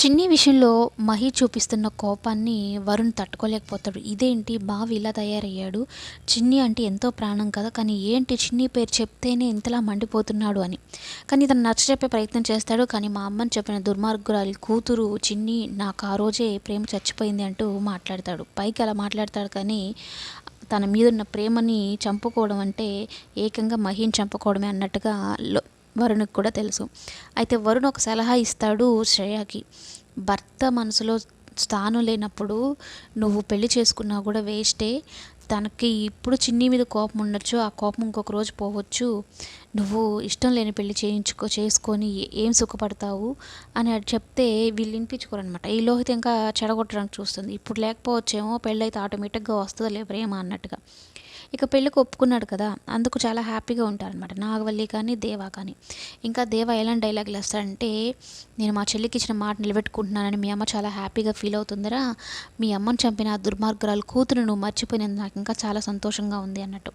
చిన్ని విషయంలో మహి చూపిస్తున్న కోపాన్ని వరుణ్ తట్టుకోలేకపోతాడు. ఇదేంటి? బావి ఇలా తయారయ్యాడు. చిన్ని అంటే ఎంతో ప్రాణం కదా కానీ ఏంటి చిన్ని పేరు చెప్తేనే ఇంతలా మండిపోతున్నాడు అని. కానీ ఇతను నచ్చ చెప్పే ప్రయత్నం చేస్తాడు కానీ మా అమ్మని చెప్పిన దుర్మార్గురాలి కూతురు చిన్ని నాకు ఆ రోజే ప్రేమ చచ్చిపోయింది అంటూ మాట్లాడతాడు. పైకి అలా మాట్లాడతాడు కానీ తన మీద ఉన్న ప్రేమని చంపుకోవడం అంటే ఏకంగా మహిని చంపుకోవడమే అన్నట్టుగా వరుణ్కి కూడా తెలుసు. అయితే వరుణ్ ఒక సలహా ఇస్తాడు శ్రేయకి. భర్త మనసులో స్థానం లేనప్పుడు నువ్వు పెళ్ళి చేసుకున్నా కూడా వేస్టే. తనకి ఇప్పుడు చిన్ని మీద కోపం ఉండొచ్చు ఆ కోపం ఇంకొక రోజు పోవచ్చు. నువ్వు ఇష్టం లేని పెళ్ళి చేయించుకో చేసుకొని ఏం సుఖపడతావు అని అది చెప్తే వీళ్ళు వినిపించుకోరనమాట ఈ లోహిత ఇంకా చెడగొట్టడానికి చూస్తుంది. ఇప్పుడు లేకపోవచ్చేమో పెళ్ళైతే ఆటోమేటిక్గా వస్తుందిలే ప్రేమ అన్నట్టుగా. ఇక పెళ్ళికి ఒప్పుకున్నాడు కదా అందుకు చాలా హ్యాపీగా ఉంటారనమాట నాగవల్లి కానీ దేవా కానీ. ఇంకా దేవా ఎలాంటి డైలాగులు వేస్తాడంటే నేను మా చెల్లికి ఇచ్చిన మాట నిలబెట్టుకుంటున్నానని మీ అమ్మ చాలా హ్యాపీగా ఫీల్ అవుతుందిరా. మీ అమ్మని చంపిన ఆ దుర్మార్గురాలు కూతురు నువ్వు మర్చిపోయినందు నాకు ఇంకా చాలా సంతోషంగా ఉంది అన్నట్టు.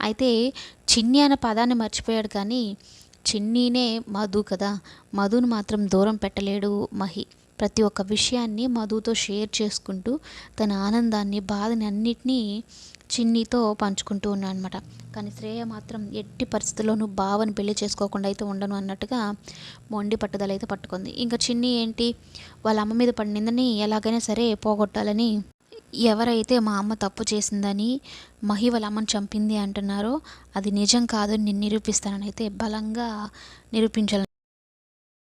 అయితే చిన్ని అనే పదాన్ని మర్చిపోయాడు కానీ చిన్నీనే మధు కదా. మధును మాత్రం దూరం పెట్టలేడు మహి. ప్రతి ఒక్క విషయాన్ని మధుతో షేర్ చేసుకుంటూ తన ఆనందాన్ని బాధని అన్నిటినీ చిన్నీతో పంచుకుంటూ ఉన్నాను అనమాట కానీ శ్రేయ మాత్రం ఎట్టి పరిస్థితుల్లోనూ బావని పెళ్ళి చేసుకోకుండా అయితే ఉండను అన్నట్టుగా మొండి పట్టుదల అయితే పట్టుకుంది. ఇంకా చిన్ని ఏంటి? వాళ్ళ అమ్మ మీద పడినిందని ఎలాగైనా సరే పోగొట్టాలని ఎవరైతే మా అమ్మ తప్పు చేసిందని మహి వాళ్ళ అమ్మని చంపింది అంటున్నారో అది నిజం కాదు నేను నిరూపిస్తానని అయితే బలంగా నిరూపించాలి.